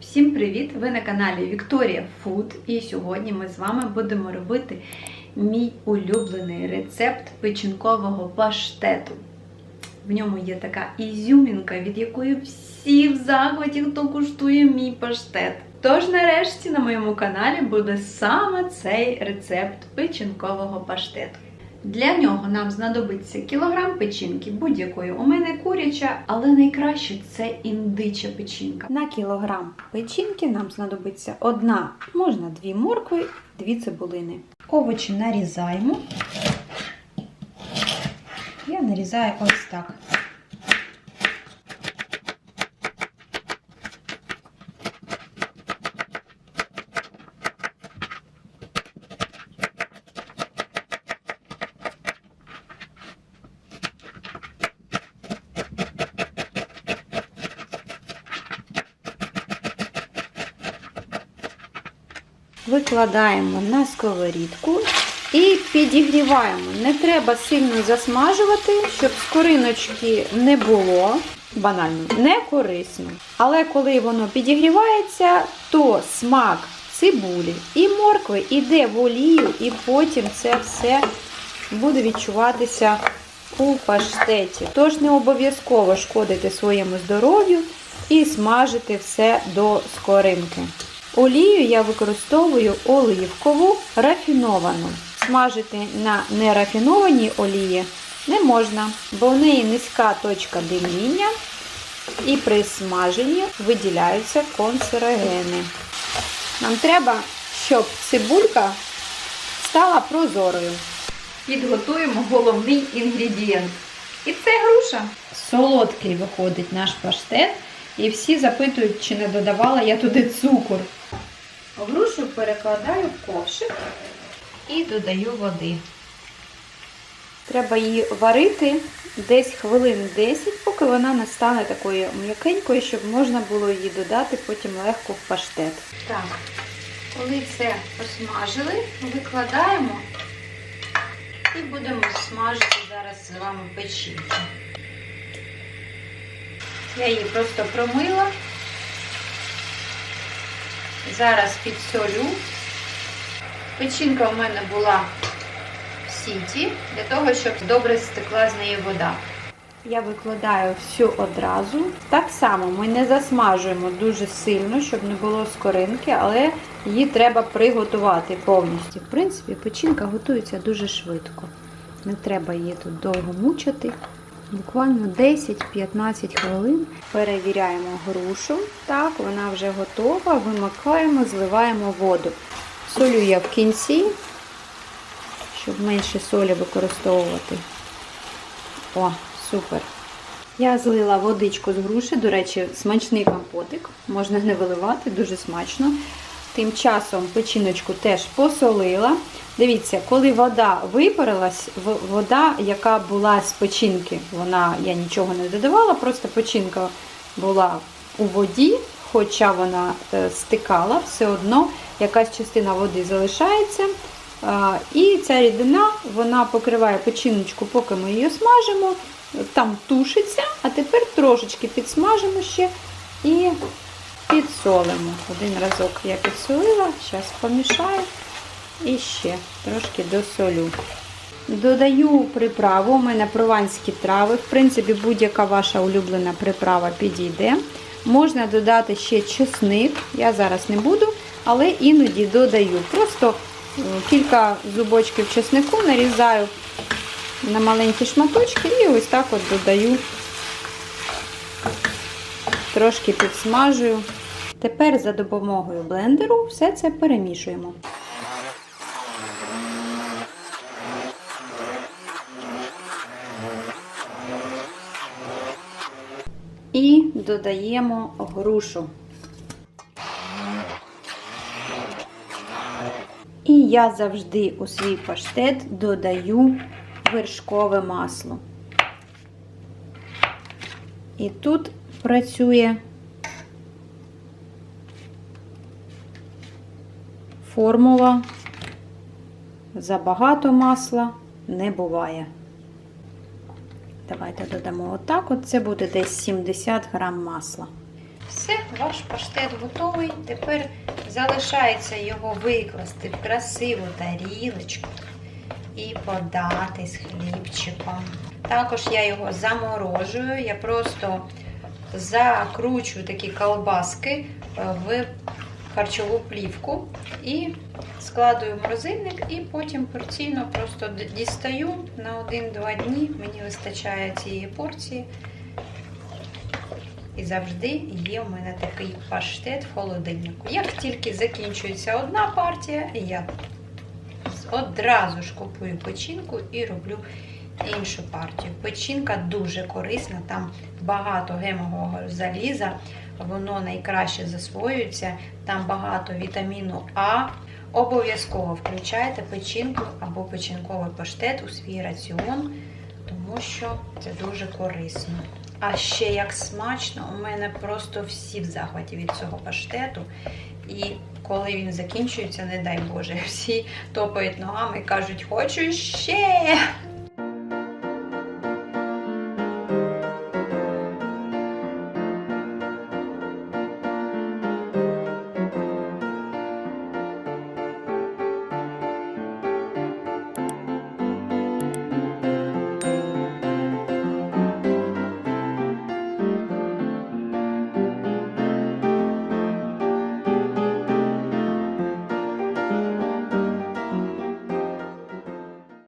Всім привіт! Ви на каналі Вікторія Фуд. І сьогодні ми з вами будемо робити мій улюблений рецепт печінкового паштету. В ньому є така ізюмінка, від якої всі в захваті, хто куштує мій паштет. Тож, нарешті, на моєму каналі буде саме цей рецепт печінкового паштету. Для нього нам знадобиться кілограм печінки, будь-якої. У мене куряча, але найкраще це індича печінка. На кілограм печінки нам знадобиться одна, можна дві моркви, дві цибулини. Овочі нарізаємо. Я нарізаю ось так. Викладаємо на сковорідку і підігріваємо. Не треба сильно засмажувати, щоб скориночки не було. Банально, не корисно. Але коли воно підігрівається, то смак цибулі і моркви йде в олію, і потім це все буде відчуватися у паштеті. Тож не обов'язково шкодити своєму здоров'ю і смажити все до скоринки. Олію я використовую оливкову рафіновану. Смажити на нерафінованій олії не можна, бо в неї низька точка димління і при смаженні виділяються концерогени. Нам треба, щоб цибулька стала прозорою. Підготуємо головний інгредієнт. І це груша. Солодкий виходить наш паштет. І всі запитують, чи не додавала я туди цукор. Грушу перекладаю в ковшик і додаю води. Треба її варити десь хвилин 10, поки вона не стане такою м'якенькою, щоб можна було її додати потім легко в паштет. Так, коли це посмажили, викладаємо і будемо смажити зараз з вами печінку. Я її просто промила. Зараз підсолю. Печінка у мене була в сіті, для того, щоб добре стекла з неї вода. Я викладаю всю одразу. Так само ми не засмажуємо дуже сильно, щоб не було скоринки, але її треба приготувати повністю. В принципі, печінка готується дуже швидко. Не треба її тут довго мучити. Буквально 10-15 хвилин перевіряємо грушу. Так, вона вже готова. Вимикаємо, зливаємо воду. Солю я в кінці, щоб менше солі використовувати. О, супер. Я злила водичку з груші, до речі, смачний компотик. Можна не виливати, дуже смачно. Тим часом печіночку теж посолила. Дивіться, коли вода випарилась, вода, яка була з печінки, вона, я нічого не додавала, просто печінка була у воді, хоча вона стикала, все одно якась частина води залишається. І ця рідина вона покриває печіночку, поки ми її смажимо, там тушиться, а тепер трошечки підсмажимо ще і підсолимо. Один разок я підсолила, зараз помішаю. І ще трошки досолю. Додаю приправу, у мене прованські трави. В принципі, будь-яка ваша улюблена приправа підійде. Можна додати ще чесник, я зараз не буду, але іноді додаю. Просто кілька зубочків чеснику нарізаю на маленькі шматочки і ось так от додаю, трошки підсмажую. Тепер за допомогою блендеру все це перемішуємо. І додаємо грушу. І я завжди у свій паштет додаю вершкове масло. І тут працює формула забагато масла не буває. Давайте додамо отак. От це буде десь 70 грам масла. Все, ваш паштет готовий. Тепер залишається його викласти в красиву тарілочку і подати з хлібчиком. Також я його заморожую, я просто закручую такі колбаски е, в харчову плівку і складую в морозильник, і потім порційно просто дістаю на 1-2 дні. Мені вистачає цієї порції. І завжди є в мене такий паштет в холодильнику. Як тільки закінчується одна партія, я одразу ж купую печінку і роблю іншу партію. Печінка дуже корисна, там багато гемового заліза, воно найкраще засвоюється, там багато вітаміну А. Обов'язково включайте печінку або печінковий паштет у свій раціон, тому що це дуже корисно. А ще як смачно, у мене просто всі в захваті від цього паштету. І коли він закінчується, не дай Боже, всі топають ногами і кажуть, хочу ще.